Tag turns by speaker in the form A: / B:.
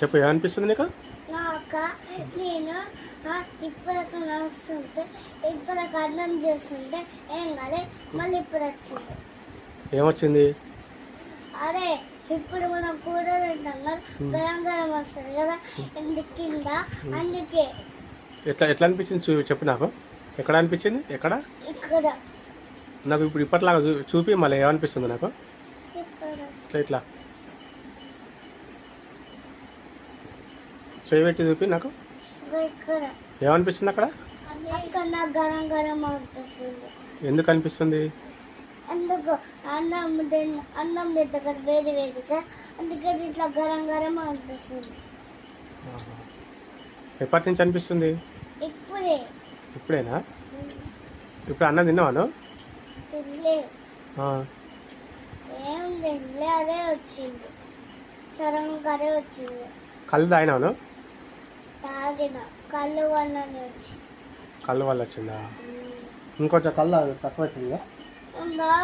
A: చెప్పు ఏమనిపిస్తుంది నీకు?
B: నేను ఆ, ఇప్పటికి నడుస్తుంటే ఇప్పటికి అన్నం చేస్తుంటే ఏం కాదు మళ్ళీ ఇప్పుడు వచ్చింది.
A: ఏమొచ్చింది?
B: అరే ఇప్పుడు మనం కూర తింటాం కదా గరం గరం వస్తుంది కదా కింద అందుకే.
A: ఎట్లా ఎట్లా అనిపించింది చూ చెప్పు నాకు. ఎక్కడ అనిపించింది? ఎక్కడ?
B: ఇక్కడ.
A: నాకు ఇప్పుడు ఇప్పట్లాగా చూపి మళ్ళీ ఏమనిపిస్తుంది నాకు? ఇట్లా ఇట్లా. చేయి పెట్టి చూపి నాకు. ఏమనిపిస్తుంది అక్కడ?
B: అక్కడ నాకు గరం గరం అనిపిస్తుంది.
A: ఎందుకు అనిపిస్తుంది?
B: అందుకు అన్నం అన్నం దగ్గర వేడి వేడిగా. అందుకని ఇట్లా గరం గరం అనిపిస్తుంది.
A: ఎప్పటి నుంచి అనిపిస్తుంది?
B: ఇప్పుడే.
A: ఇప్పుడేనా? ఇప్పుడు అన్నం తిన్నావాను.
B: ఏం తినలే అదే వచ్చింది. సడన్గా అదే వచ్చింది.
A: కళ్ళు తాగినాను
B: తాగిన కళ్ళు వచ్చింది
A: వల్ల వచ్చిందా? ఇంకొంచెం కళ్ళు తక్కువ
B: బాగా